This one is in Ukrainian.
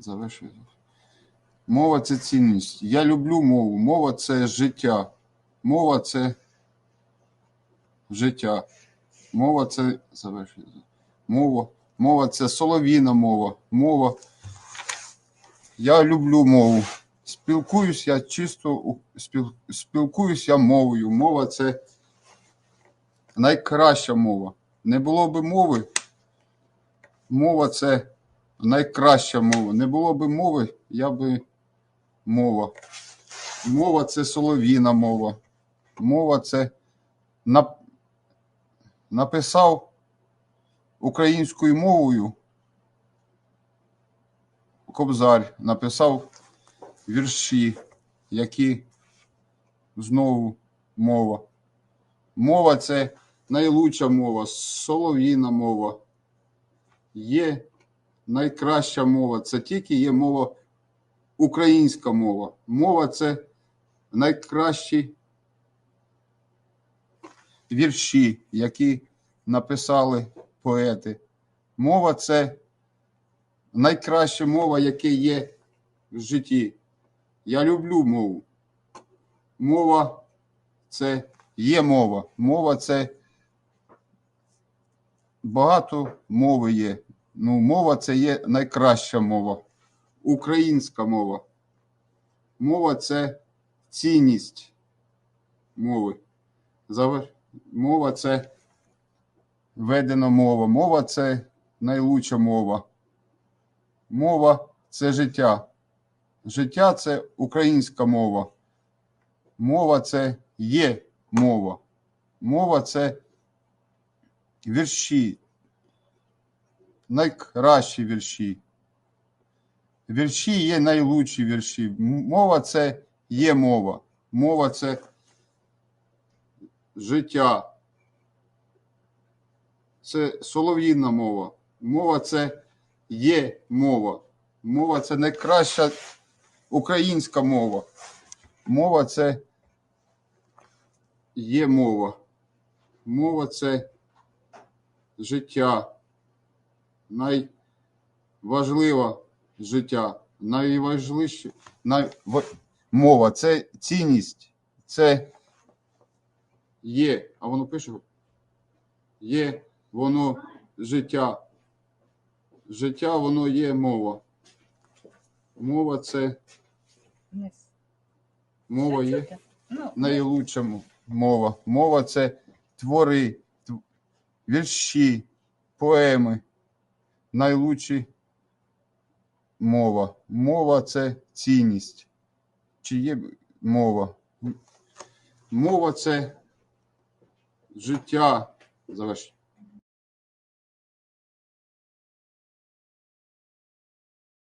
Завершую. Мова це цінність. Я люблю мову. Мова це життя. Мова це життя. Мова це завершую. Мова. Мова це солов'їна мова. Мова. Я люблю мову. Спілкуюсь я чисто спілкуюсь я мовою. Мова це найкраща мова. Не було би мови. Мова це найкраща мова. Не було би мови, я би мова. Мова це солов'їна мова. Мова це нап... написав українською мовою. Кобзар написав вірші, які знову мова. Мова це найлучша мова, солов'їна мова. Є найкраща мова. Це тільки є мова, українська мова. Мова це найкращі вірші, які написали поети. Мова це найкраща мова, яка є в житті. Я люблю мову. Мова це є мова. Мова це багато мови є. Ну, мова це є найкраща мова. Українська мова. Мова це цінність мови. Мова це ведена мова. Мова це найлучша мова. Мова це життя. Життя це українська мова. Мова це є мова. Мова це вірші. Найкращі вірші. Вірші є найлучші вірші. Мова це є мова. Мова це життя. Це солов'їна мова. Мова це є мова. Мова це найкраща українська мова. Мова це є мова. Мова це життя. Найважливе життя. Найважливіше най... мова це цінність. Це є. А воно пише? Є воно життя. Життя воно є мова. Мова це мова є. Ну, найлучша мова. Мова це твори, тв- вірші, поеми. Найлучші мова. Мова це цінність. Чи є мова? Мова це життя. Заверш.